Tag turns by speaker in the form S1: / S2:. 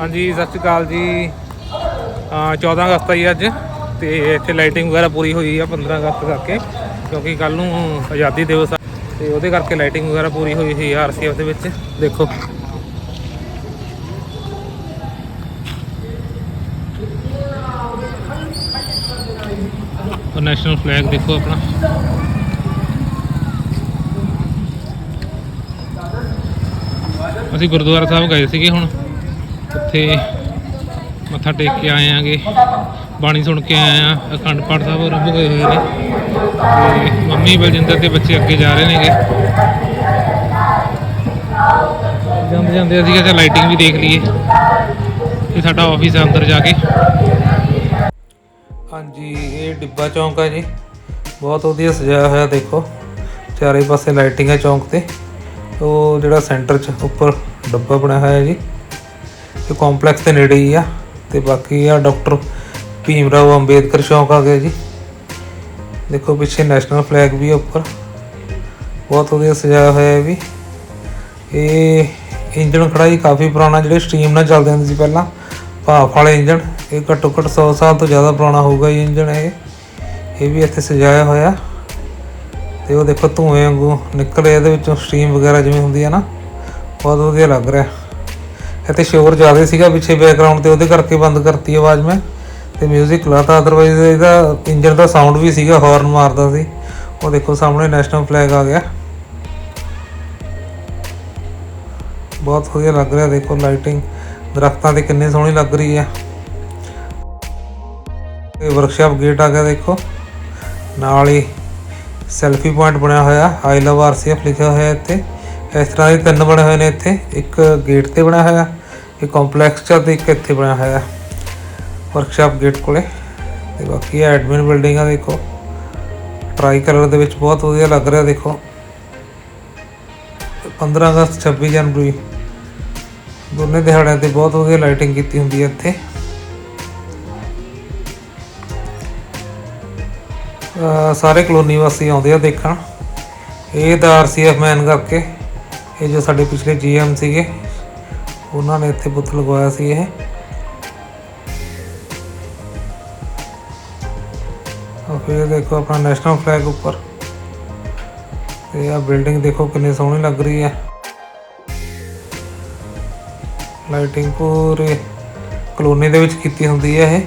S1: ਹਾਂਜੀ, ਸਤਿ ਸ਼੍ਰੀ ਅਕਾਲ ਜੀ। ਅਹ 14 ਅਗਸਤ ਆ ਜੀ ਅੱਜ, ਤੇ ਇੱਥੇ ਲਾਈਟਿੰਗ ਵਗੈਰਾ ਪੂਰੀ ਹੋਈ ਆ 15 ਅਗਸਤ ਕਰਕੇ, ਕਿਉਂਕਿ ਕੱਲ ਨੂੰ ਆਜ਼ਾਦੀ ਦਿਵਸ ਆ, ਤੇ ਉਹਦੇ ਕਰਕੇ ਲਾਈਟਿੰਗ ਵਗੈਰਾ ਪੂਰੀ ਹੋਈ ਹੋਈ ਆ ਆਰਸੀਐਫ ਦੇ ਵਿੱਚ, ਦੇਖੋ। ਨੈਸ਼ਨਲ ਫਲੈਗ ਦੇਖੋ ਆਪਣਾ। ਅਸੀਂ ਗੁਰਦੁਆਰਾ ਸਾਹਿਬ ਗਏ ਸੀਗੇ ਹੁਣ। ਉੱਥੇ ਮੱਥਾ ਟੇਕ ਕੇ ਆਏ ਆਂਗੇ। ਬਾਣੀ ਸੁਣ ਕੇ ਆਏ ਆ, ਅਖੰਡ ਪਾਠ ਸਾਹਿਬ ਆਰੰਭ ਹੋਏ ਹੋਏ ਨੇ। ਤੇ ਮੰਮੀ ਬਲਜਿੰਦਰ ਦੇ ਬੱਚੇ ਅੱਗੇ ਜਾ ਰਹੇ ਨੇਗੇ। ਜਾਂਦੇ ਜਾਂਦੇ ਅਸੀਂ ਕਿਹਾ ਲਾਈਟਿੰਗ ਵੀ ਦੇਖ ਲਈਏ। ਇਹ ਸਾਡਾ ਆਫਿਸ ਹੈ ਅੰਦਰ ਜਾ ਕੇ। ਹਾਂਜੀ, ਇਹ ਡਿੱਬਾ ਚੌਂਕ ਹੈ ਜੀ। ਬਹੁਤ ਵਧੀਆ ਸਜਾਇਆ ਹੋਇਆ, ਦੇਖੋ। ਚਾਰੇ ਪਾਸੇ ਲਾਈਟਿੰਗ ਹੈ ਚੌਂਕ ਤੇ। ਉਹ ਜਿਹੜਾ ਸੈਂਟਰ 'ਚ, ਉੱਪਰ ਡੱਬਾ ਬਣਿਆ ਹੋਇਆ ਹੈ ਜੀ। ਇਹ ਕੰਪਲੈਕਸ ਦੇ ਨੇੜੇ ਹੀ ਆ। ਤੇ ਬਾਕੀ ਆ ਡਾਕਟਰ ਭੀਮ ਰਾਓ ਅੰਬੇਦਕਰ ਚੌਂਕ ਆ ਗਿਆ ਜੀ। ਦੇਖੋ ਪਿੱਛੇ ਨੈਸ਼ਨਲ ਫਲੈਗ ਵੀ ਉੱਪਰ। ਬਹੁਤ ਵਧੀਆ ਸਜਾਇਆ ਹੋਇਆ ਹੈ ਵੀ। ਇਹ ਇੰਜਣ ਖੜਾ ਜੀ ਕਾਫੀ ਪੁਰਾਣਾ, ਜਿਹੜੇ ਸਟ੍ਰੀਮ ਨਾਲ ਚੱਲਦੇ ਹੁੰਦੇ ਸੀ ਪਹਿਲਾਂ। ਭਾਫ ਵਾਲੇ ਇੰਜਣ, ਇਹ ਘੱਟੋ ਘੱਟ 100 ਸਾਲ ਤੋਂ ਜ਼ਿਆਦਾ ਪੁਰਾਣਾ ਹੋਊਗਾ ਇਹ ਇੰਜਣ ਇਹ। ਇਹ ਵੀ ਇੱਥੇ ਸਜਾਇਆ ਹੋਇਆ। ਤੇ ਉਹ ਦੇਖੋ ਧੂਏ ਵਾਂਗੂ ਰਿਹਾ ਇਹਦੇ ਵਿੱਚੋਂ ਸਟ੍ਰੀਮ ਵਗੈਰਾ ਜਿਵੇਂ ਹੁੰਦੀ ਹੈ ਨਾ। ਬਹੁਤ ਵਧੀਆ ਲੱਗ ਰਿਹਾ। ਇੱਥੇ ਸ਼ੋਰ ਜ਼ਿਆਦਾ ਸੀਗਾ ਪਿੱਛੇ ਬੈਕਗ੍ਰਾਉਂਡ ਤੇ ਉਹਦੇ ਕਰਕੇ ਬੰਦ ਕਰਤੀ ਆਵਾਜ਼ ਮੈਂ। ਤੇ 뮤직 ਲਾਤਾ ਅਦਰਵਾਈਜ਼ ਇਹਦਾ ਇੰਜਨ ਦਾ ਸਾਊਂਡ ਵੀ ਸੀਗਾ ਹਾਰਨ ਮਾਰਦਾ ਸੀ। ਉਹ ਦੇਖੋ ਸਾਹਮਣੇ ਨੈਸ਼ਨਲ ਫਲੈਗ ਆ ਗਿਆ। ਬਹੁਤ ਵਧੀਆ ਲੱਗ ਰਿਹਾ ਦੇਖੋ ਲਾਈਟਿੰਗ ਦਰਖਤਾਂ ਤੇ ਕਿੰਨੀ ਸੋਹਣੀ ਲੱਗ ਰਹੀ ਹੈ ਇਹ ਵਰਕਸ਼ਾਪ ਗੇਟ ਆ ਗਿਆ ਦੇਖੋ। ਨਾਲ ਹੀ ਸੈਲਫੀ ਪੁਆਇੰਟ ਬਣਿਆ ਹੋਇਆ ਆਈ ਲਵ ਆਰਸੀਐਫ ਲਿਖਿਆ ਹੋਇਆ ਇੱਥੇ। ਇਸ ਤਰ੍ਹਾਂ ਦੇ ਤਿੰਨ ਬਣੇ ਹੋਏ ਨੇ ਇੱਥੇ। ਇੱਕ ਗੇਟ ਤੇ ਬਣਿਆ ਹੋਇਆ, ਇੱਕ ਕੰਪਲੈਕਸ ਚ ਆ ਤੇ ਇੱਕ ਇੱਥੇ ਬਣਿਆ ਹੋਇਆ। ਵਰਕਸ਼ਾਪ ਗੇਟ ਕੋਲੇ। ਤੇ ਬਾਕੀ ਇਹ ਐਡਮਿਨ ਬਿਲਡਿੰਗ ਆ, ਦੇਖੋ। ਟਰਾਈ ਕਲਰ ਦੇ ਵਿੱਚ ਬਹੁਤ ਵਧੀਆ ਲੱਗ ਰਿਹਾ, ਦੇਖੋ। 15 ਅਗਸਤ 26 ਜਨਵਰੀ। ਦੋਨੇ ਦਿਹਾੜਿਆਂ ਤੇ ਬਹੁਤ ਵਧੀਆ ਲਾਈਟਿੰਗ ਕੀਤੀ ਹੁੰਦੀ ਹੈ ਇੱਥੇ। ਸਾਰੇ ਕਲੋਨੀ ਵਾਸੀ ਆਉਂਦੇ ਆ ਦੇਖਣ। ਇਹ ਦਾ ਆਰਸੀਐਫ ਮੈਨ ਕਰਕੇ। ਇਹ ਜੋ ਸਾਡੇ ਪਿਛਲੇ ਜੀਐਮ ਸੀਗੇ, ਉਹਨਾਂ ਨੇ ਇੱਥੇ ਬੁੱਤ ਲਗਵਾਇਆ ਸੀ ਇਹ। ਔਰ ਫਿਰ ਦੇਖੋ ਆਪਣਾ ਨੈਸ਼ਨਲ ਫਲੈਗ ਉੱਪਰ। ਤੇ ਆ ਬਿਲਡਿੰਗ ਦੇਖੋ ਕਿੰਨੀ ਸੋਹਣੀ ਲੱਗ ਰਹੀ ਹੈ। ਲਾਈਟਿੰਗ ਪੂਰੇ। ਕਲੋਨੀ ਦੇ ਵਿੱਚ ਕੀਤੀ ਹੁੰਦੀ ਹੈ ਇਹ।